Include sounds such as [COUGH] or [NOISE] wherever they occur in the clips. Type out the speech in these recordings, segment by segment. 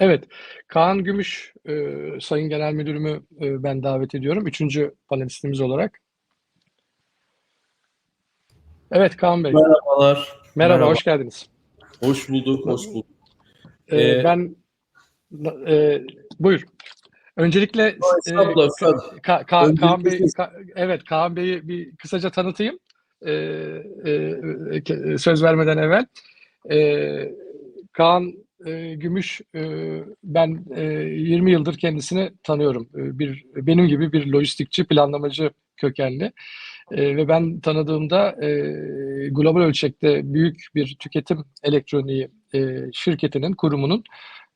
Evet, Kaan Gümüş, e, Sayın Genel Müdürümü e, ben davet ediyorum. Üçüncü panelistimiz olarak. Evet Kaan Bey, Merhabalar. merhaba, merhaba. hoş geldiniz. Hoş bulduk, hoş bulduk. E, Ee, ben, e, buyur. Öncelikle e. Ka- Ka- Kaan Bey, Öncelikle Ka- evet Kaan Bey'i bir kısaca tanıtayım. E, e, söz vermeden evvel. E, Kaan e, Gümüş, e, ben e, 20 yıldır kendisini tanıyorum. E, bir benim gibi bir lojistikçi, planlamacı kökenli. E, ve ben tanıdığımda e, global ölçekte büyük bir tüketim elektroniği e, şirketinin, kurumunun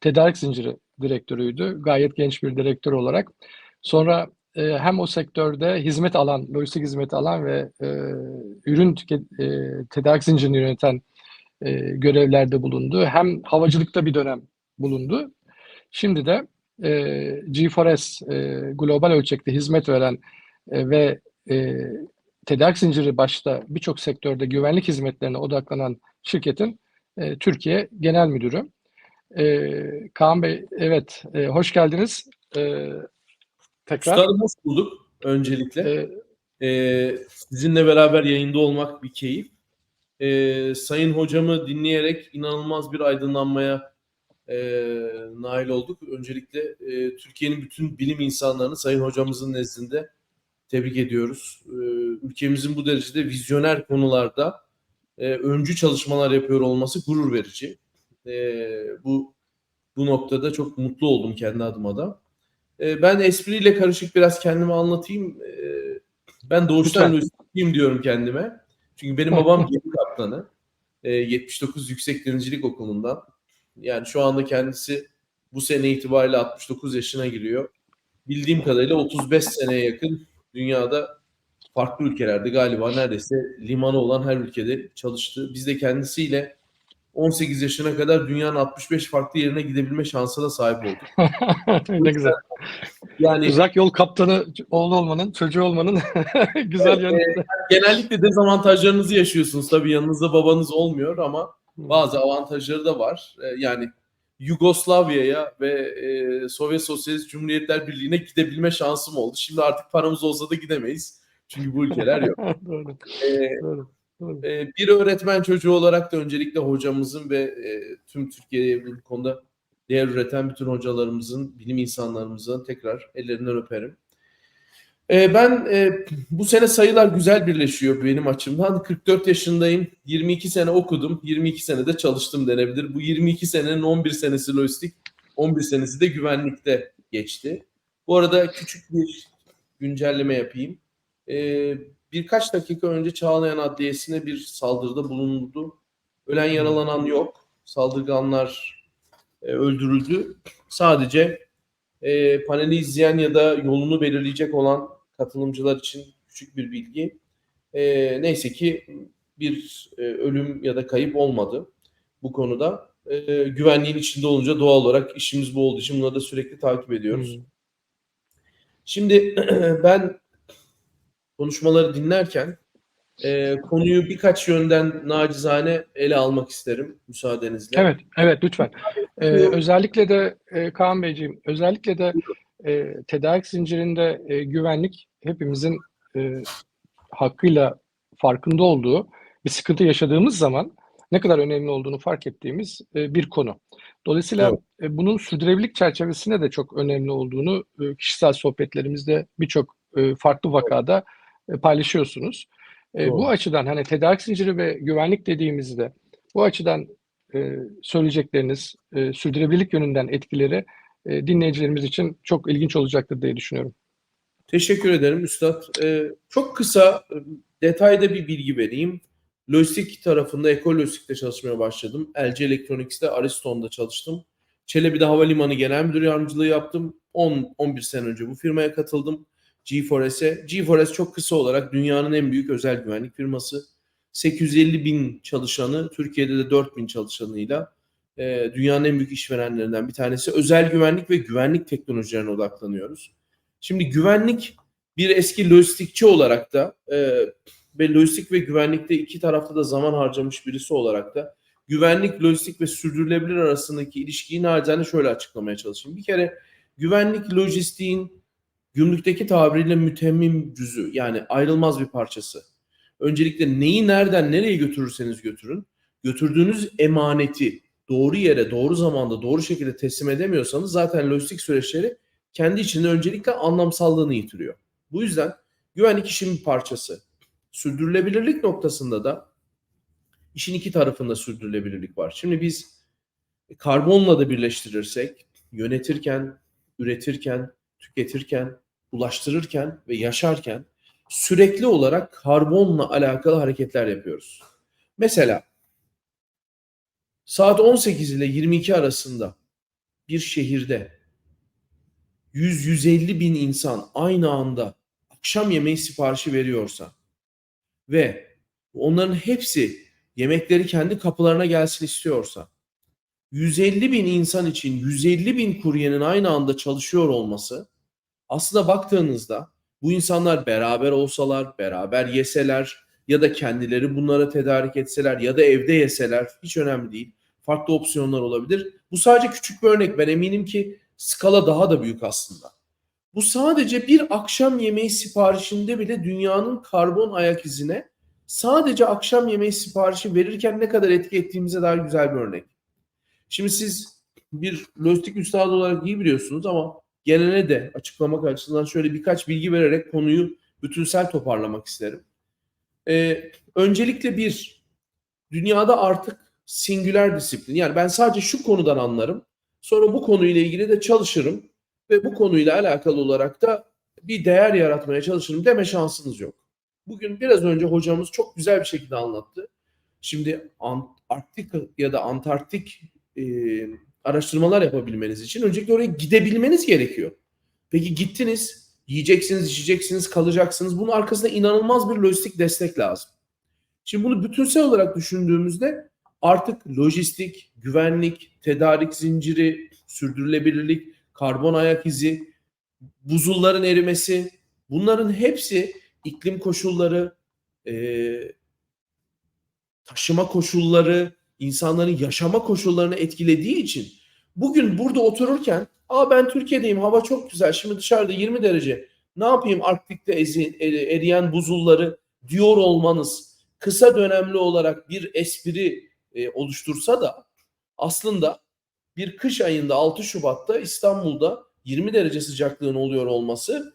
tedarik zinciri direktörüydü. Gayet genç bir direktör olarak. Sonra e, hem o sektörde hizmet alan, lojistik hizmeti alan ve e, ürün tüket, e, tedarik zincirini yöneten e, görevlerde bulundu. Hem havacılıkta bir dönem bulundu. Şimdi de e, G4S e, global ölçekte hizmet veren e, ve e, tedarik zinciri başta birçok sektörde güvenlik hizmetlerine odaklanan şirketin e, Türkiye Genel Müdürü. E, Kaan Bey, evet, e, hoş geldiniz. E, tekrar. Üstadım hoş bulduk öncelikle. E, Ee, sizinle beraber yayında olmak bir keyif. Ee, sayın hocamı dinleyerek inanılmaz bir aydınlanmaya e, nail olduk. Öncelikle e, Türkiye'nin bütün bilim insanlarını sayın hocamızın nezdinde tebrik ediyoruz. Ee, ülkemizin bu derecede vizyoner konularda e, öncü çalışmalar yapıyor olması gurur verici. Ee, bu bu noktada çok mutlu oldum kendi adıma da. Ee, ben espriyle karışık biraz kendimi anlatayım. Ee, ben doğuştan lojistikçiyim diyorum kendime. Çünkü benim babam gemi kaptanı. Ee, 79 Yüksek Denizcilik Okulu'ndan. Yani şu anda kendisi bu sene itibariyle 69 yaşına giriyor. Bildiğim kadarıyla 35 seneye yakın dünyada farklı ülkelerde galiba neredeyse limanı olan her ülkede çalıştı. Biz de kendisiyle 18 yaşına kadar dünyanın 65 farklı yerine gidebilme şansına sahip olduk. [LAUGHS] ne güzel. Yani Uzak yol kaptanı oğlu olmanın, çocuğu olmanın [LAUGHS] güzel yanı. genellikle dezavantajlarınızı yaşıyorsunuz. Tabii yanınızda babanız olmuyor ama bazı avantajları da var. Ee, Yani Yugoslavya'ya ve e, Sovyet Sosyalist Cumhuriyetler Birliği'ne gidebilme şansım oldu. Şimdi artık paramız olsa da gidemeyiz. Çünkü bu ülkeler yok. [LAUGHS] doğru, Ee, doğru. E, bir öğretmen çocuğu olarak da öncelikle hocamızın ve e, tüm Türkiye'ye bu konuda değer üreten bütün hocalarımızın, bilim insanlarımızın tekrar ellerinden öperim. E, ben e, bu sene sayılar güzel birleşiyor benim açımdan. 44 yaşındayım, 22 sene okudum, 22 sene de çalıştım denebilir. Bu 22 senenin 11 senesi lojistik, 11 senesi de güvenlikte geçti. Bu arada küçük bir güncelleme yapayım. E, birkaç dakika önce Çağlayan Adliyesi'ne bir saldırıda bulundu. Ölen yaralanan yok. Saldırganlar e, öldürüldü. Sadece e, paneli izleyen ya da yolunu belirleyecek olan katılımcılar için küçük bir bilgi. E, neyse ki bir e, ölüm ya da kayıp olmadı bu konuda. E, güvenliğin içinde olunca doğal olarak işimiz bu olduğu için bunları da sürekli takip ediyoruz. Hmm. Şimdi [CLEARS THROAT] ben konuşmaları dinlerken e, konuyu birkaç yönden nacizane ele almak isterim müsaadenizle. Evet, evet lütfen. Ee, özellikle de e, Kaan Beyciğim, özellikle de e, tedarik zincirinde e, güvenlik hepimizin e, hakkıyla farkında olduğu bir sıkıntı yaşadığımız zaman ne kadar önemli olduğunu fark ettiğimiz e, bir konu. Dolayısıyla Evet. e, bunun sürdürülebilirlik çerçevesinde de çok önemli olduğunu e, kişisel sohbetlerimizde birçok e, farklı vakada e, paylaşıyorsunuz. E, Doğru. bu açıdan hani tedarik zinciri ve güvenlik dediğimizde bu açıdan e, söyleyecekleriniz e, sürdürülebilirlik yönünden etkileri e, dinleyicilerimiz için çok ilginç olacaktır diye düşünüyorum. Teşekkür ederim Üstad. Ee, çok kısa e, detayda bir bilgi vereyim. Lojistik tarafında Ekol Lojistik'te çalışmaya başladım. LG Electronics'te Ariston'da çalıştım. Çelebi'de Havalimanı Genel Müdür Yardımcılığı yaptım. 10-11 sene önce bu firmaya katıldım. G4S'e. G4S çok kısa olarak dünyanın en büyük özel güvenlik firması. 850 bin çalışanı, Türkiye'de de 4 bin çalışanıyla e, dünyanın en büyük işverenlerinden bir tanesi. Özel güvenlik ve güvenlik teknolojilerine odaklanıyoruz. Şimdi güvenlik bir eski lojistikçi olarak da e, ve lojistik ve güvenlikte iki tarafta da zaman harcamış birisi olarak da güvenlik, lojistik ve sürdürülebilir arasındaki ilişkiyi nacizane şöyle açıklamaya çalışayım. Bir kere güvenlik, lojistiğin gümrükteki tabiriyle mütemmim cüzü yani ayrılmaz bir parçası. Öncelikle neyi nereden nereye götürürseniz götürün, götürdüğünüz emaneti doğru yere, doğru zamanda, doğru şekilde teslim edemiyorsanız zaten lojistik süreçleri kendi içinde öncelikle anlamsallığını yitiriyor. Bu yüzden güvenlik işin bir parçası. Sürdürülebilirlik noktasında da işin iki tarafında sürdürülebilirlik var. Şimdi biz karbonla da birleştirirsek yönetirken, üretirken, tüketirken, ulaştırırken ve yaşarken sürekli olarak karbonla alakalı hareketler yapıyoruz. Mesela saat 18 ile 22 arasında bir şehirde 100-150 bin insan aynı anda akşam yemeği siparişi veriyorsa ve onların hepsi yemekleri kendi kapılarına gelsin istiyorsa 150 bin insan için 150 bin kuryenin aynı anda çalışıyor olması aslında baktığınızda bu insanlar beraber olsalar, beraber yeseler ya da kendileri bunlara tedarik etseler ya da evde yeseler hiç önemli değil. Farklı opsiyonlar olabilir. Bu sadece küçük bir örnek. Ben eminim ki skala daha da büyük aslında. Bu sadece bir akşam yemeği siparişinde bile dünyanın karbon ayak izine sadece akşam yemeği siparişi verirken ne kadar etki ettiğimize dair güzel bir örnek. Şimdi siz bir lojistik üstadı olarak iyi biliyorsunuz ama genele de açıklamak açısından şöyle birkaç bilgi vererek konuyu bütünsel toparlamak isterim. Ee, öncelikle bir, dünyada artık singüler disiplin. Yani ben sadece şu konudan anlarım. Sonra bu konuyla ilgili de çalışırım ve bu konuyla alakalı olarak da bir değer yaratmaya çalışırım deme şansınız yok. Bugün biraz önce hocamız çok güzel bir şekilde anlattı. Şimdi Arktik ya da Antarktik e, araştırmalar yapabilmeniz için öncelikle oraya gidebilmeniz gerekiyor. Peki gittiniz, yiyeceksiniz, içeceksiniz, kalacaksınız. Bunun arkasında inanılmaz bir lojistik destek lazım. Şimdi bunu bütünsel olarak düşündüğümüzde artık lojistik, güvenlik, tedarik zinciri, sürdürülebilirlik, karbon ayak izi, buzulların erimesi bunların hepsi iklim koşulları, e, taşıma koşulları, insanların yaşama koşullarını etkilediği için bugün burada otururken Aa ben Türkiye'deyim hava çok güzel şimdi dışarıda 20 derece ne yapayım Arktik'te ezi, eriyen buzulları diyor olmanız kısa dönemli olarak bir espri e, oluştursa da aslında bir kış ayında 6 Şubat'ta İstanbul'da 20 derece sıcaklığın oluyor olması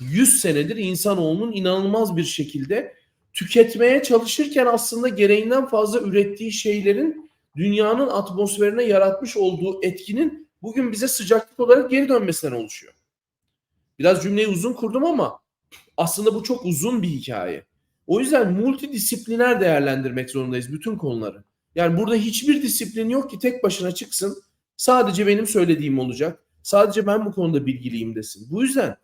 100 senedir insanoğlunun inanılmaz bir şekilde tüketmeye çalışırken aslında gereğinden fazla ürettiği şeylerin dünyanın atmosferine yaratmış olduğu etkinin bugün bize sıcaklık olarak geri dönmesinden oluşuyor. Biraz cümleyi uzun kurdum ama aslında bu çok uzun bir hikaye. O yüzden multidisipliner değerlendirmek zorundayız bütün konuları. Yani burada hiçbir disiplin yok ki tek başına çıksın. Sadece benim söylediğim olacak. Sadece ben bu konuda bilgiliyim desin. Bu yüzden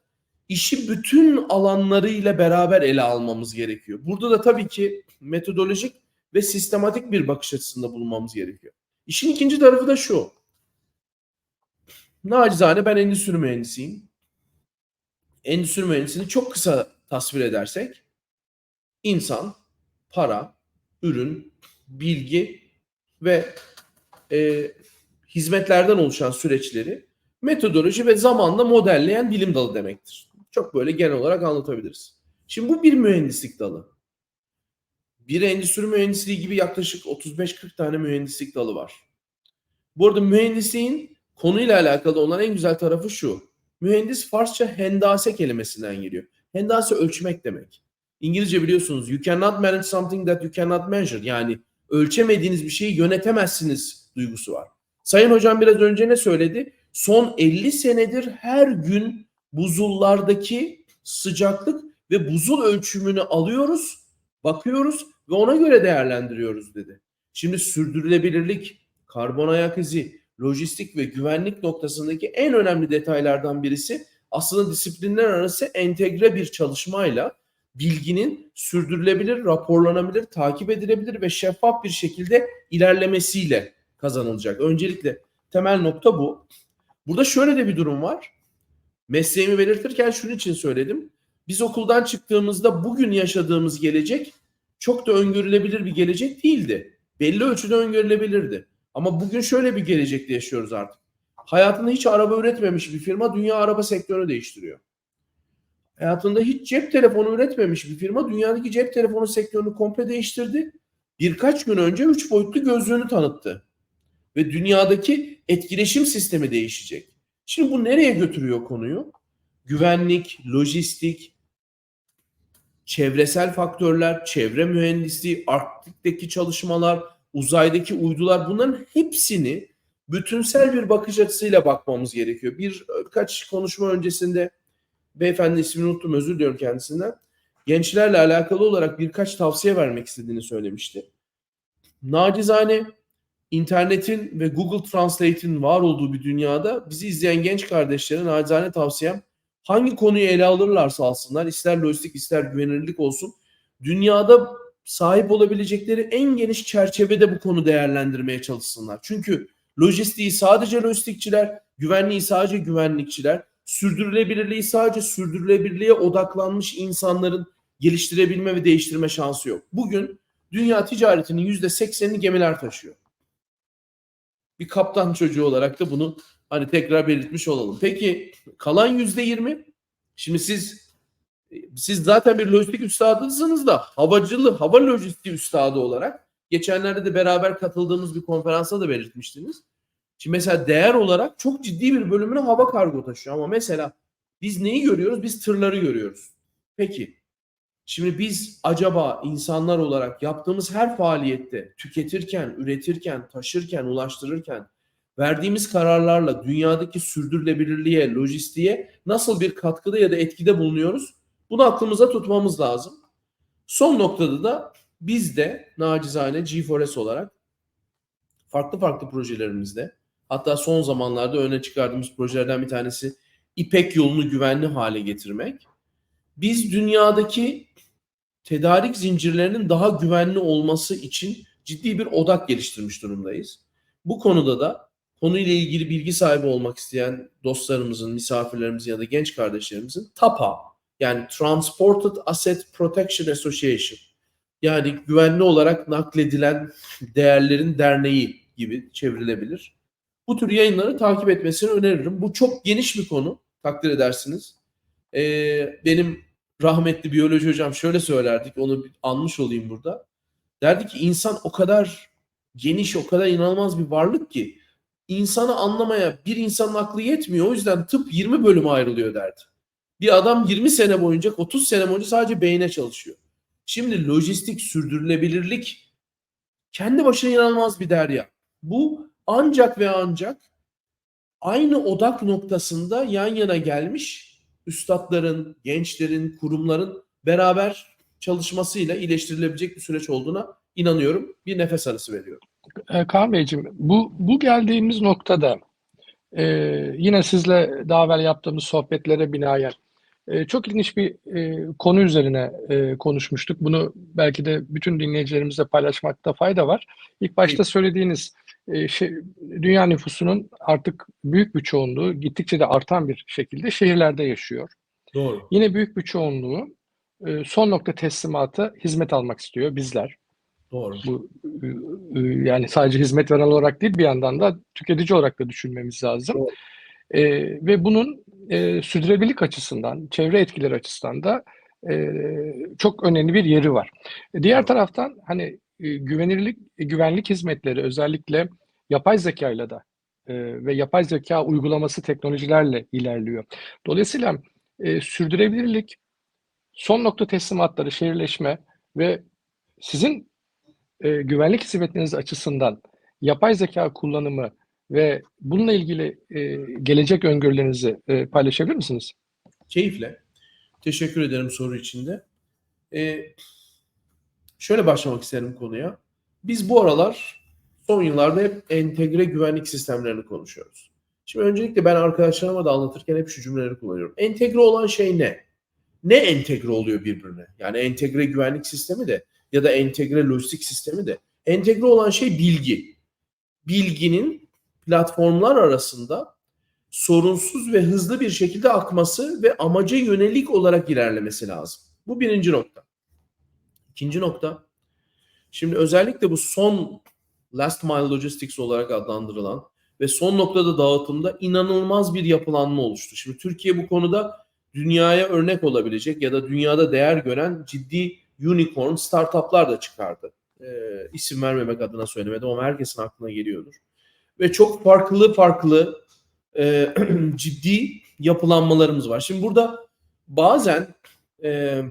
işi bütün alanlarıyla beraber ele almamız gerekiyor. Burada da tabii ki metodolojik ve sistematik bir bakış açısında bulunmamız gerekiyor. İşin ikinci tarafı da şu. Nacizane ben endüstri mühendisiyim. Endüstri mühendisini çok kısa tasvir edersek insan, para, ürün, bilgi ve e, hizmetlerden oluşan süreçleri metodoloji ve zamanla modelleyen bilim dalı demektir. Çok böyle genel olarak anlatabiliriz. Şimdi bu bir mühendislik dalı. Bir endüstri mühendisliği gibi yaklaşık 35-40 tane mühendislik dalı var. Bu arada mühendisliğin konuyla alakalı olan en güzel tarafı şu. Mühendis Farsça hendase kelimesinden geliyor. Hendase ölçmek demek. İngilizce biliyorsunuz you cannot manage something that you cannot measure. Yani ölçemediğiniz bir şeyi yönetemezsiniz duygusu var. Sayın hocam biraz önce ne söyledi? Son 50 senedir her gün buzullardaki sıcaklık ve buzul ölçümünü alıyoruz, bakıyoruz ve ona göre değerlendiriyoruz dedi. Şimdi sürdürülebilirlik, karbon ayak izi, lojistik ve güvenlik noktasındaki en önemli detaylardan birisi aslında disiplinler arası entegre bir çalışmayla bilginin sürdürülebilir, raporlanabilir, takip edilebilir ve şeffaf bir şekilde ilerlemesiyle kazanılacak. Öncelikle temel nokta bu. Burada şöyle de bir durum var. Mesleğimi belirtirken şunun için söyledim. Biz okuldan çıktığımızda bugün yaşadığımız gelecek çok da öngörülebilir bir gelecek değildi. belli ölçüde öngörülebilirdi. Ama bugün şöyle bir gelecekte yaşıyoruz artık. Hayatında hiç araba üretmemiş bir firma dünya araba sektörünü değiştiriyor. Hayatında hiç cep telefonu üretmemiş bir firma dünyadaki cep telefonu sektörünü komple değiştirdi. Birkaç gün önce üç boyutlu gözlüğünü tanıttı. Ve dünyadaki etkileşim sistemi değişecek. Şimdi bu nereye götürüyor konuyu? Güvenlik, lojistik, çevresel faktörler, çevre mühendisliği, Arktik'teki çalışmalar, uzaydaki uydular bunların hepsini bütünsel bir bakış açısıyla bakmamız gerekiyor. Bir kaç konuşma öncesinde beyefendi ismini unuttum özür diliyorum kendisinden. Gençlerle alakalı olarak birkaç tavsiye vermek istediğini söylemişti. Nacizane internetin ve Google Translate'in var olduğu bir dünyada bizi izleyen genç kardeşlere nacizane tavsiyem hangi konuyu ele alırlarsa alsınlar ister lojistik ister güvenilirlik olsun dünyada sahip olabilecekleri en geniş çerçevede bu konu değerlendirmeye çalışsınlar. Çünkü lojistiği sadece lojistikçiler, güvenliği sadece güvenlikçiler, sürdürülebilirliği sadece sürdürülebilirliğe odaklanmış insanların geliştirebilme ve değiştirme şansı yok. Bugün dünya ticaretinin yüzde seksenini gemiler taşıyor. Bir kaptan çocuğu olarak da bunu hani tekrar belirtmiş olalım. Peki kalan yüzde yirmi? Şimdi siz siz zaten bir lojistik üstadısınız da havacılı, hava lojistiği üstadı olarak geçenlerde de beraber katıldığımız bir konferansa da belirtmiştiniz. Şimdi mesela değer olarak çok ciddi bir bölümünü hava kargo taşıyor ama mesela biz neyi görüyoruz? Biz tırları görüyoruz. Peki şimdi biz acaba insanlar olarak yaptığımız her faaliyette tüketirken, üretirken, taşırken, ulaştırırken verdiğimiz kararlarla dünyadaki sürdürülebilirliğe, lojistiğe nasıl bir katkıda ya da etkide bulunuyoruz? Bunu aklımıza tutmamız lazım. Son noktada da biz de nacizane G4S olarak farklı farklı projelerimizde hatta son zamanlarda öne çıkardığımız projelerden bir tanesi İpek yolunu güvenli hale getirmek. Biz dünyadaki tedarik zincirlerinin daha güvenli olması için ciddi bir odak geliştirmiş durumdayız. Bu konuda da konuyla ilgili bilgi sahibi olmak isteyen dostlarımızın, misafirlerimizin ya da genç kardeşlerimizin TAPA yani Transported Asset Protection Association yani güvenli olarak nakledilen [LAUGHS] değerlerin derneği gibi çevrilebilir. Bu tür yayınları takip etmesini öneririm. Bu çok geniş bir konu takdir edersiniz. Ee, benim rahmetli biyoloji hocam şöyle söylerdik onu anmış olayım burada. Derdi ki insan o kadar geniş o kadar inanılmaz bir varlık ki insanı anlamaya bir insanın aklı yetmiyor. O yüzden tıp 20 bölüme ayrılıyor derdi. Bir adam 20 sene boyunca 30 sene boyunca sadece beyne çalışıyor. Şimdi lojistik sürdürülebilirlik kendi başına inanılmaz bir derya. Bu ancak ve ancak aynı odak noktasında yan yana gelmiş üstadların, gençlerin, kurumların beraber çalışmasıyla iyileştirilebilecek bir süreç olduğuna inanıyorum. Bir nefes arası veriyorum. E, Kaan Beyciğim, bu, bu geldiğimiz noktada e, yine sizle daha evvel yaptığımız sohbetlere binaen e, çok ilginç bir e, konu üzerine e, konuşmuştuk. Bunu belki de bütün dinleyicilerimizle paylaşmakta fayda var. İlk başta söylediğiniz e, şey, dünya nüfusunun artık büyük bir çoğunluğu gittikçe de artan bir şekilde şehirlerde yaşıyor. Doğru. Yine büyük bir çoğunluğu e, son nokta teslimata hizmet almak istiyor bizler. Doğru. Bu e, e, yani sadece hizmet veren olarak değil bir yandan da tüketici olarak da düşünmemiz lazım. Doğru. E, ve bunun e, sürdürülebilirlik açısından, çevre etkileri açısından da e, çok önemli bir yeri var. Diğer Doğru. taraftan hani güvenirlik, e, güvenlik hizmetleri özellikle yapay zekayla da e, ve yapay zeka uygulaması teknolojilerle ilerliyor. Dolayısıyla e, sürdürülebilirlik, son nokta teslimatları, şehirleşme ve sizin e, güvenlik hizmetleriniz açısından yapay zeka kullanımı ve bununla ilgili e, gelecek öngörülerinizi e, paylaşabilir misiniz? Keyifle. Teşekkür ederim soru içinde. Ee, şöyle başlamak isterim konuya. Biz bu aralar son yıllarda hep entegre güvenlik sistemlerini konuşuyoruz. Şimdi öncelikle ben arkadaşlarıma da anlatırken hep şu cümleleri kullanıyorum. Entegre olan şey ne? Ne entegre oluyor birbirine? Yani entegre güvenlik sistemi de ya da entegre lojistik sistemi de. Entegre olan şey bilgi. Bilginin platformlar arasında sorunsuz ve hızlı bir şekilde akması ve amaca yönelik olarak ilerlemesi lazım. Bu birinci nokta. İkinci nokta. Şimdi özellikle bu son last mile logistics olarak adlandırılan ve son noktada dağıtımda inanılmaz bir yapılanma oluştu. Şimdi Türkiye bu konuda dünyaya örnek olabilecek ya da dünyada değer gören ciddi unicorn startuplar da çıkardı. Ee, isim vermemek adına söylemedim ama herkesin aklına geliyordur. Ve çok farklı farklı e, [CLEARS THROAT] ciddi yapılanmalarımız var. Şimdi burada bazen e,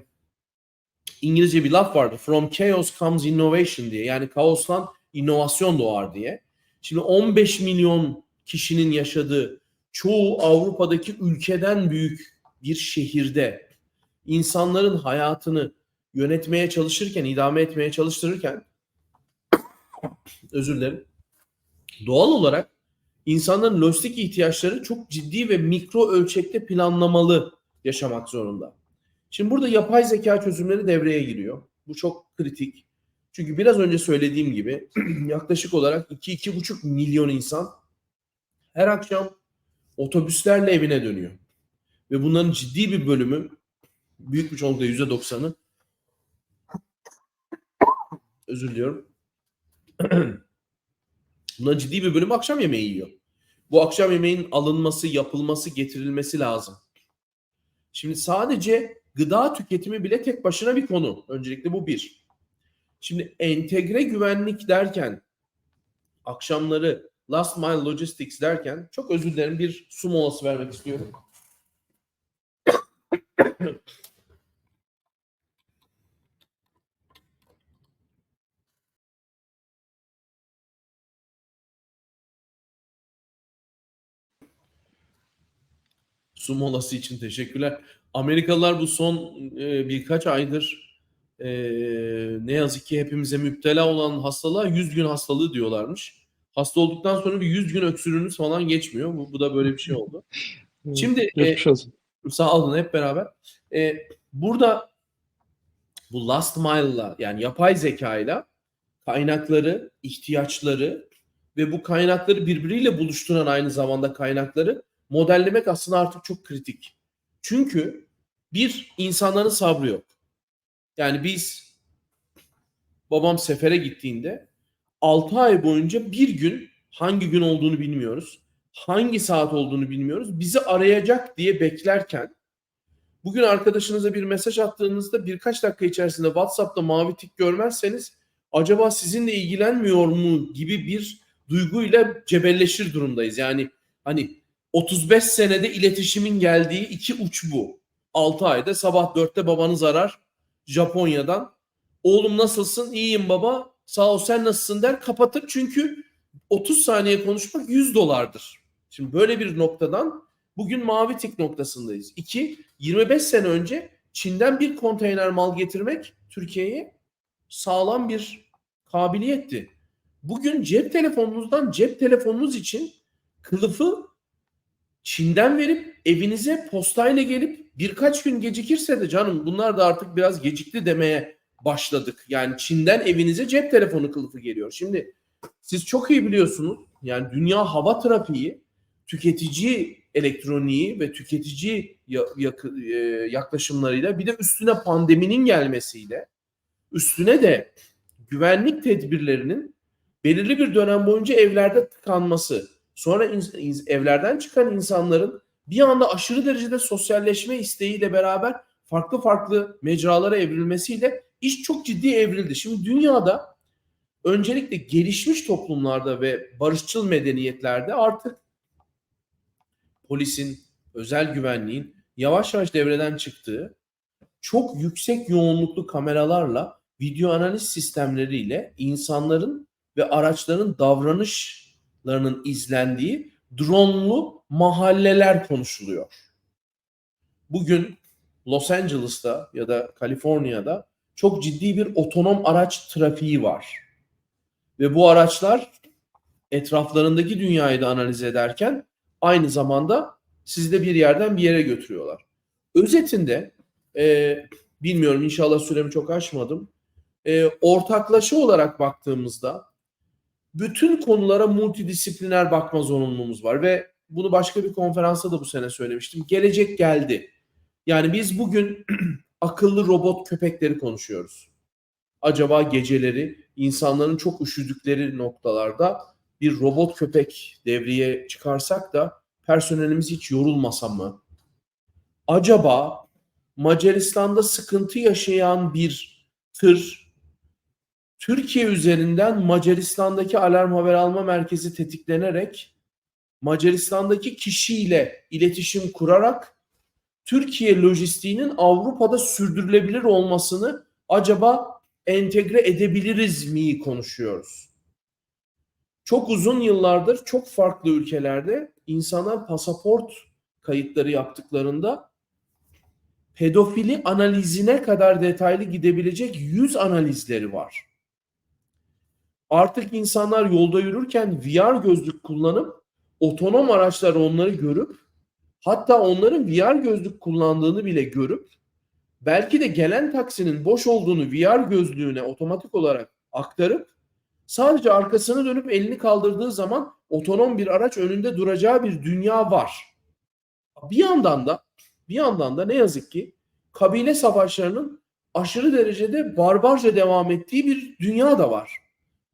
İngilizce bir laf vardı. From chaos comes innovation diye. Yani kaostan inovasyon doğar diye. Şimdi 15 milyon kişinin yaşadığı çoğu Avrupa'daki ülkeden büyük bir şehirde insanların hayatını yönetmeye çalışırken, idame etmeye çalıştırırken özür dilerim. Doğal olarak insanların lojistik ihtiyaçları çok ciddi ve mikro ölçekte planlamalı yaşamak zorunda. Şimdi burada yapay zeka çözümleri devreye giriyor. Bu çok kritik. Çünkü biraz önce söylediğim gibi [CLEARS THROAT] yaklaşık olarak 2-2,5 milyon insan her akşam otobüslerle evine dönüyor. Ve bunların ciddi bir bölümü büyük bir çoğunlukla %90'ı özür diliyorum. [CLEARS THROAT] Bunların ciddi bir bölümü akşam yemeği yiyor. Bu akşam yemeğin alınması, yapılması, getirilmesi lazım. Şimdi sadece gıda tüketimi bile tek başına bir konu. Öncelikle bu bir. Şimdi entegre güvenlik derken akşamları last mile logistics derken çok özür dilerim bir su molası vermek istiyorum. Su molası için teşekkürler. Amerikalılar bu son e, birkaç aydır e, ne yazık ki hepimize müptela olan hastalığa 100 gün hastalığı diyorlarmış. Hasta olduktan sonra bir 100 gün öksürüğünüz falan geçmiyor. Bu, bu da böyle bir şey oldu. [LAUGHS] Şimdi e, sağ olun hep beraber. E, burada bu last mile'la yani yapay zekayla kaynakları, ihtiyaçları ve bu kaynakları birbiriyle buluşturan aynı zamanda kaynakları modellemek aslında artık çok kritik. Çünkü bir insanların sabrı yok. Yani biz babam sefere gittiğinde 6 ay boyunca bir gün hangi gün olduğunu bilmiyoruz. Hangi saat olduğunu bilmiyoruz. Bizi arayacak diye beklerken bugün arkadaşınıza bir mesaj attığınızda birkaç dakika içerisinde WhatsApp'ta mavi tik görmezseniz acaba sizinle ilgilenmiyor mu gibi bir duyguyla cebelleşir durumdayız. Yani hani 35 senede iletişimin geldiği iki uç bu. 6 ayda sabah 4'te babanız arar Japonya'dan. Oğlum nasılsın? İyiyim baba. Sağ ol sen nasılsın der kapatır. Çünkü 30 saniye konuşmak 100 dolardır. Şimdi böyle bir noktadan bugün mavi tik noktasındayız. 2. 25 sene önce Çin'den bir konteyner mal getirmek Türkiye'ye sağlam bir kabiliyetti. Bugün cep telefonunuzdan cep telefonunuz için kılıfı Çin'den verip evinize postayla gelip birkaç gün gecikirse de canım bunlar da artık biraz gecikti demeye başladık. Yani Çin'den evinize cep telefonu kılıfı geliyor. Şimdi siz çok iyi biliyorsunuz yani dünya hava trafiği tüketici elektroniği ve tüketici e, yaklaşımlarıyla bir de üstüne pandeminin gelmesiyle üstüne de güvenlik tedbirlerinin belirli bir dönem boyunca evlerde tıkanması sonra evlerden çıkan insanların bir anda aşırı derecede sosyalleşme isteğiyle beraber farklı farklı mecralara evrilmesiyle iş çok ciddi evrildi. Şimdi dünyada öncelikle gelişmiş toplumlarda ve barışçıl medeniyetlerde artık polisin, özel güvenliğin yavaş yavaş devreden çıktığı çok yüksek yoğunluklu kameralarla video analiz sistemleriyle insanların ve araçların davranışlarının izlendiği dronlu mahalleler konuşuluyor. Bugün Los Angeles'ta ya da Kaliforniya'da çok ciddi bir otonom araç trafiği var. Ve bu araçlar etraflarındaki dünyayı da analiz ederken aynı zamanda sizi de bir yerden bir yere götürüyorlar. Özetinde e, bilmiyorum inşallah süremi çok aşmadım. E, ortaklaşa olarak baktığımızda bütün konulara multidisipliner bakma zorunluluğumuz var ve bunu başka bir konferansta da bu sene söylemiştim. Gelecek geldi. Yani biz bugün [CLEARS THROAT] akıllı robot köpekleri konuşuyoruz. Acaba geceleri insanların çok üşüdükleri noktalarda bir robot köpek devreye çıkarsak da personelimiz hiç yorulmasa mı? Acaba Macaristan'da sıkıntı yaşayan bir tır Türkiye üzerinden Macaristan'daki alarm haber alma merkezi tetiklenerek Macaristan'daki kişiyle iletişim kurarak Türkiye lojistiğinin Avrupa'da sürdürülebilir olmasını acaba entegre edebiliriz mi konuşuyoruz. Çok uzun yıllardır çok farklı ülkelerde insanlar pasaport kayıtları yaptıklarında pedofili analizine kadar detaylı gidebilecek yüz analizleri var. Artık insanlar yolda yürürken VR gözlük kullanıp otonom araçlar onları görüp hatta onların VR gözlük kullandığını bile görüp belki de gelen taksinin boş olduğunu VR gözlüğüne otomatik olarak aktarıp sadece arkasını dönüp elini kaldırdığı zaman otonom bir araç önünde duracağı bir dünya var. Bir yandan da bir yandan da ne yazık ki kabile savaşlarının aşırı derecede barbarca devam ettiği bir dünya da var.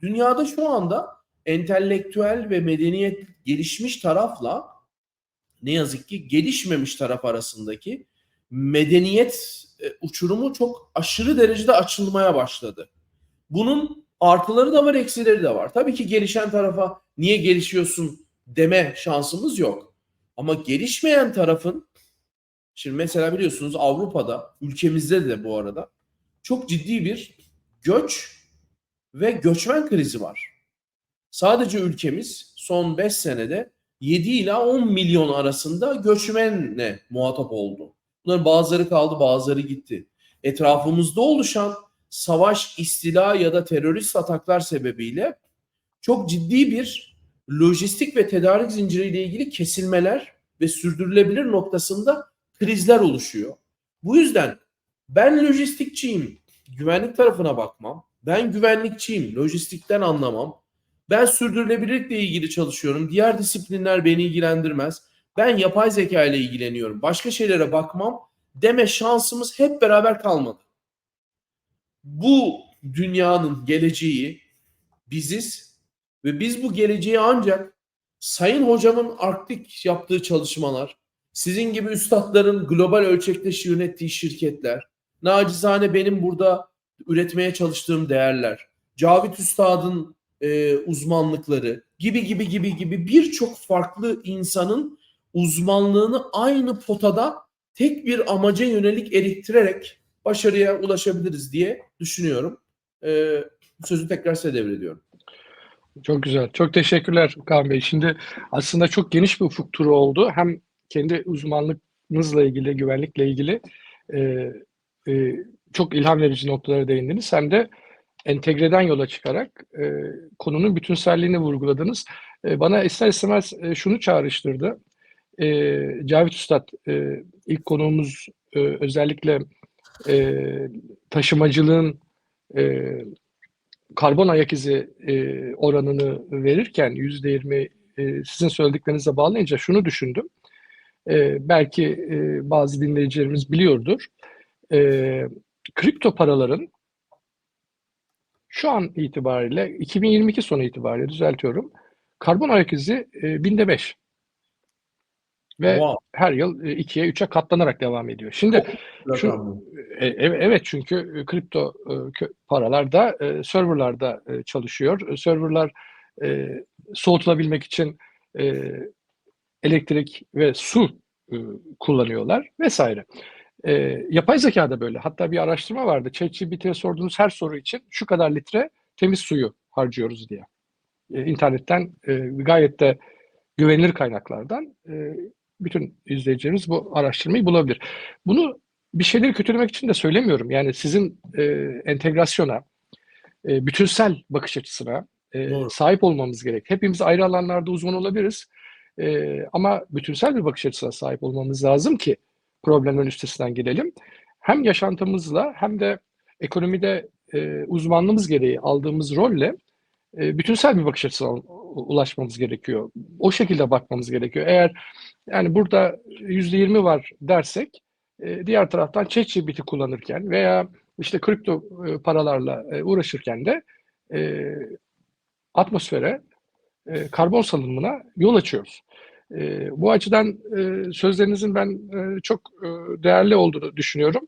Dünyada şu anda entelektüel ve medeniyet gelişmiş tarafla ne yazık ki gelişmemiş taraf arasındaki medeniyet e, uçurumu çok aşırı derecede açılmaya başladı. Bunun artıları da var, eksileri de var. Tabii ki gelişen tarafa niye gelişiyorsun deme şansımız yok. Ama gelişmeyen tarafın şimdi mesela biliyorsunuz Avrupa'da, ülkemizde de bu arada çok ciddi bir göç ve göçmen krizi var. Sadece ülkemiz son 5 senede 7 ila 10 milyon arasında göçmenle muhatap oldu. Bunların bazıları kaldı, bazıları gitti. Etrafımızda oluşan savaş, istila ya da terörist ataklar sebebiyle çok ciddi bir lojistik ve tedarik zinciriyle ilgili kesilmeler ve sürdürülebilir noktasında krizler oluşuyor. Bu yüzden ben lojistikçiyim, güvenlik tarafına bakmam. Ben güvenlikçiyim, lojistikten anlamam. Ben sürdürülebilirlikle ilgili çalışıyorum. Diğer disiplinler beni ilgilendirmez. Ben yapay zeka ile ilgileniyorum. Başka şeylere bakmam deme şansımız hep beraber kalmadı. Bu dünyanın geleceği biziz ve biz bu geleceği ancak Sayın Hocamın Arktik yaptığı çalışmalar, sizin gibi üstadların global ölçekte yönettiği şirketler, nacizane benim burada üretmeye çalıştığım değerler, Cavit Üstad'ın e, uzmanlıkları gibi gibi gibi gibi birçok farklı insanın uzmanlığını aynı potada tek bir amaca yönelik eriktirerek başarıya ulaşabiliriz diye düşünüyorum. E, sözü tekrar size devrediyorum. Çok güzel. Çok teşekkürler Kaan Bey. Şimdi aslında çok geniş bir ufuk turu oldu. Hem kendi uzmanlığınızla ilgili, güvenlikle ilgili e, e, çok ilham verici noktalara değindiniz. Hem de entegreden yola çıkarak e, konunun bütünselliğini vurguladınız. E, bana ister istemez e, şunu çağrıştırdı. E, Cavit Üstad, e, ilk konuğumuz e, özellikle e, taşımacılığın e, karbon ayak izi e, oranını verirken yüzde yirmi e, sizin söylediklerinize bağlayınca şunu düşündüm. E, belki e, bazı dinleyicilerimiz biliyordur. E, kripto paraların şu an itibariyle 2022 sonu itibariyle düzeltiyorum. Karbon ayak izi e, binde beş. Ve Wow. her yıl e, ikiye, üçe katlanarak devam ediyor. Şimdi şu, e, e- evet çünkü e, kripto e, kö- paralar da e, serverlarda e, çalışıyor. E, Serverlar e, soğutulabilmek için e, elektrik ve su e, kullanıyorlar vesaire. E, yapay zeka da böyle. Hatta bir araştırma vardı. ChatGPT'ye sorduğunuz her soru için şu kadar litre temiz suyu harcıyoruz diye. E, internetten e, gayet de güvenilir kaynaklardan e, bütün izleyicilerimiz bu araştırmayı bulabilir. Bunu bir şeyleri kötülemek için de söylemiyorum. Yani sizin e, entegrasyona, e, bütünsel bakış açısına e, Doğru. sahip olmamız gerek. Hepimiz ayrı alanlarda uzman olabiliriz. E, ama bütünsel bir bakış açısına sahip olmamız lazım ki problemlerin üstesinden gelelim. Hem yaşantımızla hem de ekonomide e, uzmanlığımız gereği aldığımız rolle e, bütünsel bir bakış açısına ulaşmamız gerekiyor. O şekilde bakmamız gerekiyor. Eğer yani burada yüzde yirmi var dersek e, diğer taraftan ChatGPT kullanırken veya işte kripto e, paralarla e, uğraşırken de e, atmosfere e, karbon salınımına yol açıyoruz. E, bu açıdan e, sözlerinizin ben e, çok e, değerli olduğunu düşünüyorum.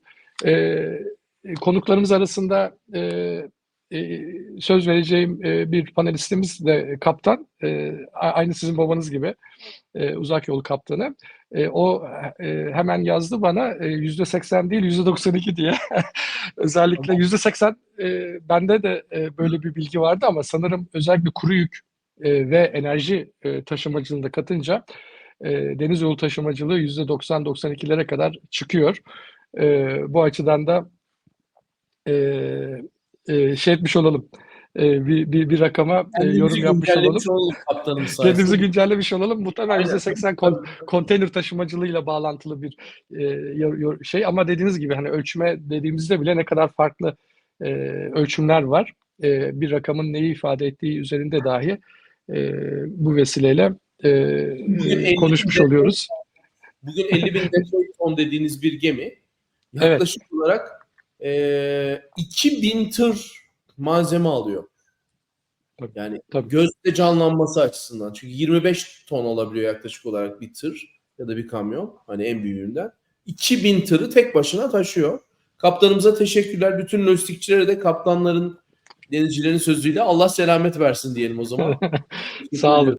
E, e, konuklarımız arasında e, e, söz vereceğim e, bir panelistimiz de kaptan. E, aynı sizin babanız gibi e, uzak yol kaptanı. E, o e, hemen yazdı bana e, yüzde seksen değil yüzde 92 diye. [LAUGHS] özellikle yüzde seksen e, bende de e, böyle bir bilgi vardı ama sanırım özellikle kuru yük e, ve enerji e, taşımacılığını da katınca e, deniz yolu taşımacılığı yüzde 90-92'lere kadar çıkıyor. E, bu açıdan da e, e, şey etmiş olalım. E, bir, bir, bir rakama e, yorum yapmış olalım. olalım. [LAUGHS] Kendimizi güncellemiş olalım. Muhtemelen Aynen. %80 kon- konteyner taşımacılığıyla bağlantılı bir e, şey ama dediğiniz gibi hani ölçme dediğimizde bile ne kadar farklı e, ölçümler var. E, bir rakamın neyi ifade ettiği üzerinde dahi e, bu vesileyle e, Bugün 50 konuşmuş bin oluyoruz. Bugün 50 bin detroit ton dediğiniz bir gemi yaklaşık olarak e, 2000 tır malzeme alıyor. Tabii, Yani tabii. gözde canlanması açısından. Çünkü 25 ton olabiliyor yaklaşık olarak bir tır ya da bir kamyon. Hani en büyüğünden. 2000 tırı tek başına taşıyor. Kaptanımıza teşekkürler. Bütün lojistikçilere de kaptanların, denizcilerin sözüyle Allah selamet versin diyelim o zaman. [LAUGHS] Sağ olun.